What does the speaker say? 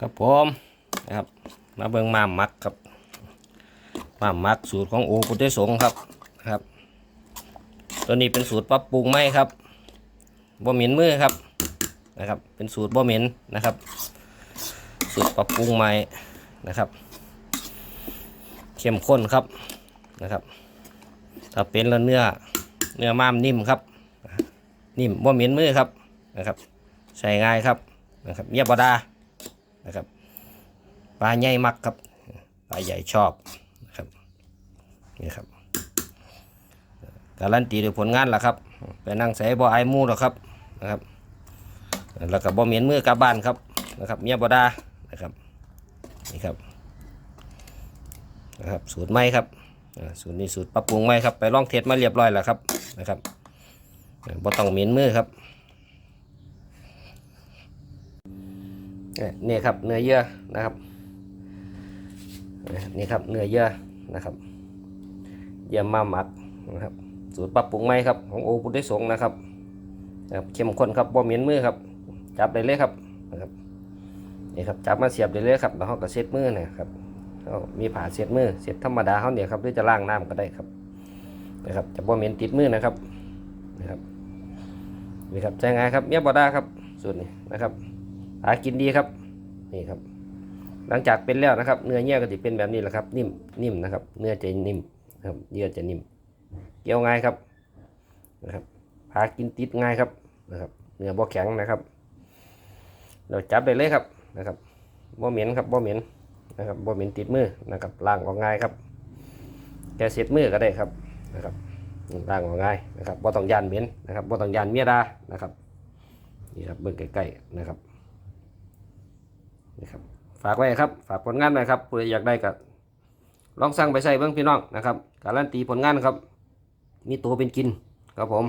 ครับผมนะครับมาเบิ่งมามักครับมามมักสูตรของโอปุตเตสงครับนะครับ ตัวนี้เป็นสูตรปรับปรุงไหมครับบ่เหม็นมือครับนะครับ เป็นสูตรบ่เหม็นนะครับ สูตรปรับปรุงใหม่นะครับเข้มข้นครับนะครับ ถ้าเป็นแล้วเนื้อเนื้อม้ามนิ่มครับ นิ่มบ่เหม็นมือครับนะครับ ใช้ง่ายครับนะครับเมียบดา นะครับปลาใหญ่มักครับปลาใหญ่ชอบนะครับนี่ครับการันตีด้วยผลงานล่ะครับไปนั่งใส่บ่อไอหมูหรอกครับนะครับ แล้วก็บ่เหม็นมือกลับบ้านครับนะครับเมียบดานะครับนี่ครับนะครับสูตรใหม่ครับอ่าสูตรนี้สูตรปรับปรุงใหม่ครับไปลองเทสมาเรียบร้อยแล้วครับนะครับบ่ต้องเหม็นมือครับ นี่ครับเนื้อเยื่อนะครับนี่ครับเนื้อเยื่อนะครับ เยื่อมาหมักนะครับ สูตรปรับปรุงใหม่ครับของโอปุได้สงฆ์นะครับนะครับเข้มข้นครับบ่เหม็นมือครับ จับได้เลยครับนะครับนี่ครับจับมาเสียบได้เลยครับแล้วเขาก็เช็ดมือนะครับมีผ่าเช็ดมือเช็ดธรรมดาเขาเนี่ยครับหรือจะล้างน้ำก็ได้ครับนะครับจะบ่เหม็นติดมือนะครับนะครับนี่ครับใช้งานครับเมียบอด้าครับสูตรนี้นะครับ หากินดีครับ นี่ครับ หลังจากเป็นแล้วนะครับ เนื้อเยื่อก็จะเป็นแบบนี้แหละครับ นิ่มนิ่มนะครับ เนื้อจะนิ่มครับเยื่อจะนิ่ม เกี่ยวง่ายครับนะครับหากินติดง่ายครับนะครับ เนื้อบ่แข็งนะครับ เราจับได้เลยครับนะครับบ่เหม็นครับบ่เหม็นนะครับบ่เหม็นติดมือนะครับล้างออกง่ายครับแกเสร็จมือก็ได้ครับนะครับล้างออกง่ายนะครับบ่ต้องยานเหม็นนะครับบ่ต้องยานเมียดานะครับนี่ครับเบิ่งใกล้ๆนะครับ นะครับฝากไว้ครับ ฝากผลงานหน่อยครับผู้ใดอยากได้ก็ลองสั่งไปใส่เบื้องพี่น้องนะครับ การันตีผลงานครับ มีตัวเป็นกินครับผม